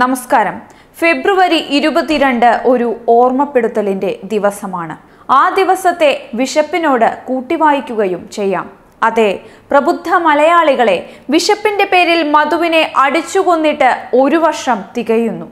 നമസ്കാരം. ഫെബ്രുവരി ഇരുപത്തിരണ്ട് ഒരു ഓർമ്മപ്പെടുത്തലിന്റെ ദിവസമാണ്. ആ ദിവസത്തെ വിശപ്പിനോട് കൂട്ടിവായിക്കുകയും ചെയ്യാം. അതെ പ്രബുദ്ധ മലയാളികളെ വിശപ്പിന്റെ പേരിൽ മധുവിനെ അടിച്ചുകൊന്നിട്ട് ഒരു വർഷം തികയുന്നു.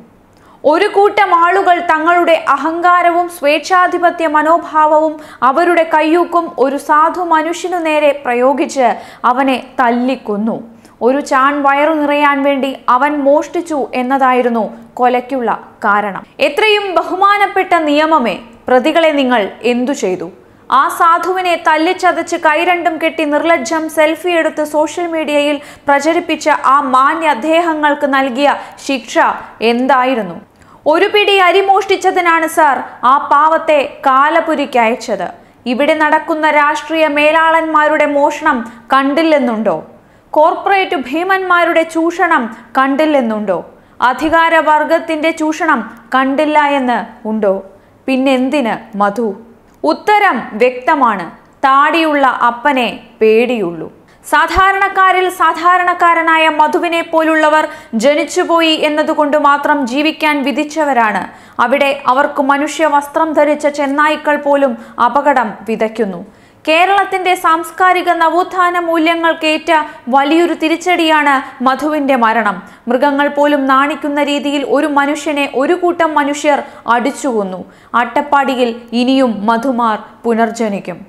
ഒരു കൂട്ടം ആളുകൾ തങ്ങളുടെ അഹങ്കാരവും സ്വേച്ഛാധിപത്യ മനോഭാവവും അവരുടെ കയ്യൂക്കും ഒരു സാധു മനുഷ്യനു നേരെ പ്രയോഗിച്ച് അവനെ തല്ലിക്കൊന്നു. ഒരു ചാൺ വയറു നിറയാൻ വേണ്ടി അവൻ മോഷ്ടിച്ചു എന്നതായിരുന്നു കൊലയ്ക്കുള്ള കാരണം. എത്രയും ബഹുമാനപ്പെട്ട നിയമമേ പ്രതികളെ നിങ്ങൾ എന്തു ചെയ്തു? ആ സാധുവിനെ തല്ലിച്ചതച്ച് കൈരണ്ടും കെട്ടി നിർലജ്ജം സെൽഫി എടുത്ത് സോഷ്യൽ മീഡിയയിൽ പ്രചരിപ്പിച്ച ആ മാന്യ അദ്ദേഹങ്ങൾക്ക് നൽകിയ ശിക്ഷ എന്തായിരുന്നു? ഒരു പിടി അരി മോഷ്ടിച്ചതിനാണ് സാർ ആ പാവത്തെ കാലപുരിക്ക് അയച്ചത്. ഇവിടെ നടക്കുന്ന രാഷ്ട്രീയ മേലാളന്മാരുടെ മോഷണം കണ്ടില്ലെന്നുണ്ടോ? കോർപ്പറേറ്റ് ഭീമന്മാരുടെ ചൂഷണം കണ്ടില്ലെന്നുണ്ടോ? അധികാരവർഗത്തിന്റെ ചൂഷണം കണ്ടില്ല എന്ന് ഉണ്ടോ? പിന്നെന്തിന് മധു? ഉത്തരം വ്യക്തമാണ്. താടിയുള്ള അപ്പനെ പേടിയുള്ളൂ. സാധാരണക്കാരിൽ സാധാരണക്കാരനായ മധുവിനെ പോലുള്ളവർ ജനിച്ചുപോയി എന്നതുകൊണ്ട് മാത്രം ജീവിക്കാൻ വിധിച്ചവരാണ്. അവിടെ അവർക്ക് മനുഷ്യ വസ്ത്രം ധരിച്ച ചെന്നായ്ക്കൾ പോലും അപകടം വിതയ്ക്കുന്നു. കേരളത്തിന്റെ സാംസ്കാരിക നവോത്ഥാന മൂല്യങ്ങൾക്കേറ്റ വലിയൊരു തിരിച്ചടിയാണ് മധുവിന്റെ മരണം. മൃഗങ്ങൾ പോലും നാണിക്കുന്ന രീതിയിൽ ഒരു മനുഷ്യനെ ഒരു കൂട്ടം മനുഷ്യർ അടിച്ചുകൊന്നു. അട്ടപ്പാടിയിൽ ഇനിയും മധുമാർ പുനർജനിക്കും.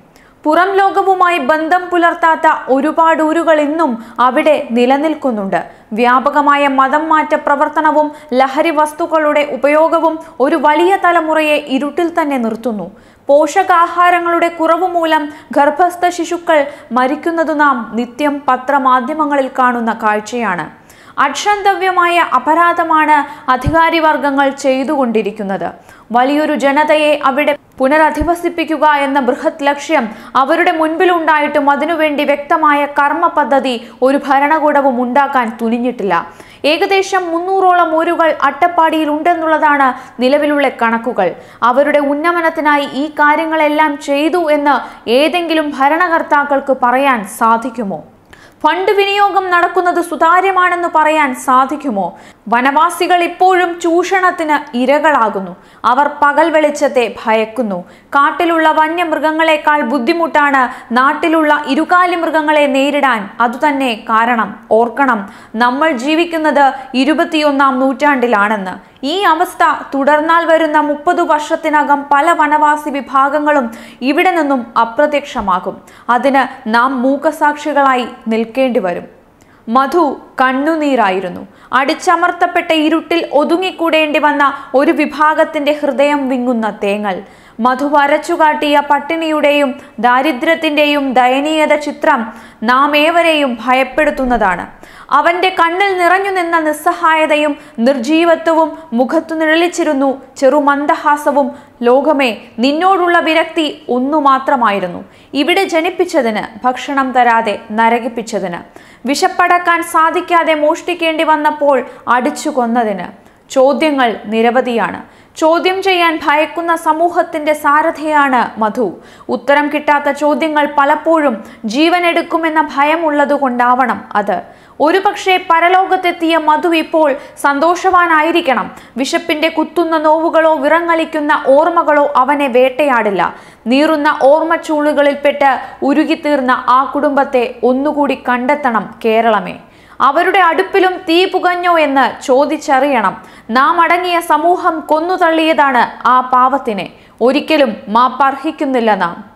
പുറം ലോകവുമായി ബന്ധം പുലർത്താത്ത ഒരുപാട് ഊരുകൾ ഇന്നും അവിടെ നിലനിൽക്കുന്നുണ്ട്. വ്യാപകമായ മതം മാറ്റ പ്രവർത്തനവും ലഹരി വസ്തുക്കളുടെ ഉപയോഗവും ഒരു വലിയ തലമുറയെ ഇരുട്ടിൽ തന്നെ നിർത്തുന്നു. പോഷകാഹാരങ്ങളുടെ കുറവ് മൂലം ഗർഭസ്ഥ ശിശുക്കൾ മരിക്കുന്നതു നാം നിത്യം പത്രമാധ്യമങ്ങളിൽ കാണുന്ന കാഴ്ചയാണ്. അക്ഷന്തവ്യമായ അപരാധമാണ് അധികാരി വർഗങ്ങൾ ചെയ്തുകൊണ്ടിരിക്കുന്നത്. വലിയൊരു ജനതയെ അവിടെ പുനരധിവസിപ്പിക്കുക എന്ന ബൃഹത് ലക്ഷ്യം അവരുടെ മുൻപിലുണ്ടായിട്ടും അതിനുവേണ്ടി വ്യക്തമായ കർമ്മ പദ്ധതി ഒരു ഭരണകൂടവും ഉണ്ടാക്കാൻ തുനിഞ്ഞിട്ടില്ല. ഏകദേശം മുന്നൂറോളം ഊരുകൾ അട്ടപ്പാടിയിൽ ഉണ്ടെന്നുള്ളതാണ് നിലവിലുള്ള കണക്കുകൾ. അവരുടെ ഉന്നമനത്തിനായി ഈ കാര്യങ്ങളെല്ലാം ചെയ്തു എന്ന് ഏതെങ്കിലും ഭരണകർത്താക്കൾക്ക് പറയാൻ സാധിക്കുമോ? ഫണ്ട് വിനിയോഗം നടക്കുന്നത് സുതാര്യമാണെന്ന് പറയാൻ സാധിക്കുമോ? വനവാസികൾ ഇപ്പോഴും ചൂഷണത്തിന് ഇരകളാകുന്നു. അവർ പകൽ വെളിച്ചത്തെ ഭയക്കുന്നു. കാട്ടിലുള്ള വന്യമൃഗങ്ങളെക്കാൾ ബുദ്ധിമുട്ടാണ് നാട്ടിലുള്ള ഇരുകാലി മൃഗങ്ങളെ നേരിടാൻ അതുതന്നെ കാരണം. ഓർക്കണം നമ്മൾ ജീവിക്കുന്നത് ഇരുപത്തിയൊന്നാം നൂറ്റാണ്ടിലാണെന്ന്. ഈ അവസ്ഥ തുടർന്നാൽ വരുന്ന മുപ്പത് വർഷത്തിനകം പല വനവാസി വിഭാഗങ്ങളും ഇവിടെ നിന്നും അപ്രത്യക്ഷമാകും. അതിന് നാം മൂക്കസാക്ഷികളായി നിൽക്കേണ്ടി വരും. മധു കണ്ണുനീരായിരുന്നു. അടിച്ചമർത്തപ്പെട്ട ഇരുട്ടിൽ ഒതുങ്ങിക്കൂടേണ്ടി വന്ന ഒരു വിഭാഗത്തിന്റെ ഹൃദയം വിങ്ങുന്ന തേങ്ങൽ. മധു വരച്ചുകാട്ടിയ പട്ടിണിയുടെയും ദാരിദ്ര്യത്തിന്റെയും ദയനീയത ചിത്രം നാം ഏവരെയും ഭയപ്പെടുത്തുന്നതാണ്. അവന്റെ കണ്ണിൽ നിറഞ്ഞു നിന്ന നിസ്സഹായതയും നിർജീവത്വവും മുഖത്തു നിഴലിച്ചിരുന്നു ചെറുമന്ദഹാസവും ലോകമേ നിന്നോടുള്ള വിരക്തി ഒന്നു മാത്രമായിരുന്നു ഇവിടെ ജനിപ്പിച്ചതിന് ഭക്ഷണം തരാതെ നരകിപ്പിച്ചതിന്. വിശപ്പടക്കാൻ സാധിക്കാതെ മോഷ്ടിക്കേണ്ടി വന്നപ്പോൾ അടിച്ചു കൊന്നതിന് ചോദ്യങ്ങൾ നിരവധിയാണ്. ചോദ്യം ചെയ്യാൻ ഭയക്കുന്ന സമൂഹത്തിന്റെ സാരഥിയാണ് മധു. ഉത്തരം കിട്ടാത്ത ചോദ്യങ്ങൾ പലപ്പോഴും ജീവനെടുക്കുമെന്ന ഭയമുള്ളതുകൊണ്ടാവണം അത്. ഒരുപക്ഷെ പരലോകത്തെത്തിയ മധു ഇപ്പോൾ സന്തോഷവാനായിരിക്കണം. വിശപ്പിന്റെ കുത്തുന്ന നോവുകളോ വിറങ്ങലിക്കുന്ന ഓർമ്മകളോ അവനെ വേട്ടയാടില്ല. നീറുന്ന ഓർമ്മച്ചൂളുകളിൽപ്പെട്ട് ഉരുകിത്തീർന്ന ആ കുടുംബത്തെ ഒന്നുകൂടി കണ്ടെത്തണം കേരളമേ. അവരുടെ അടുപ്പിലും തീ പുകഞ്ഞോ എന്ന് ചോദിച്ചറിയണം. നാം അടങ്ങിയ സമൂഹം കൊന്നുതള്ളിയതാണ് ആ പാവത്തിനെ. ഒരിക്കലും മാപ്പർഹിക്കുന്നില്ല നാം.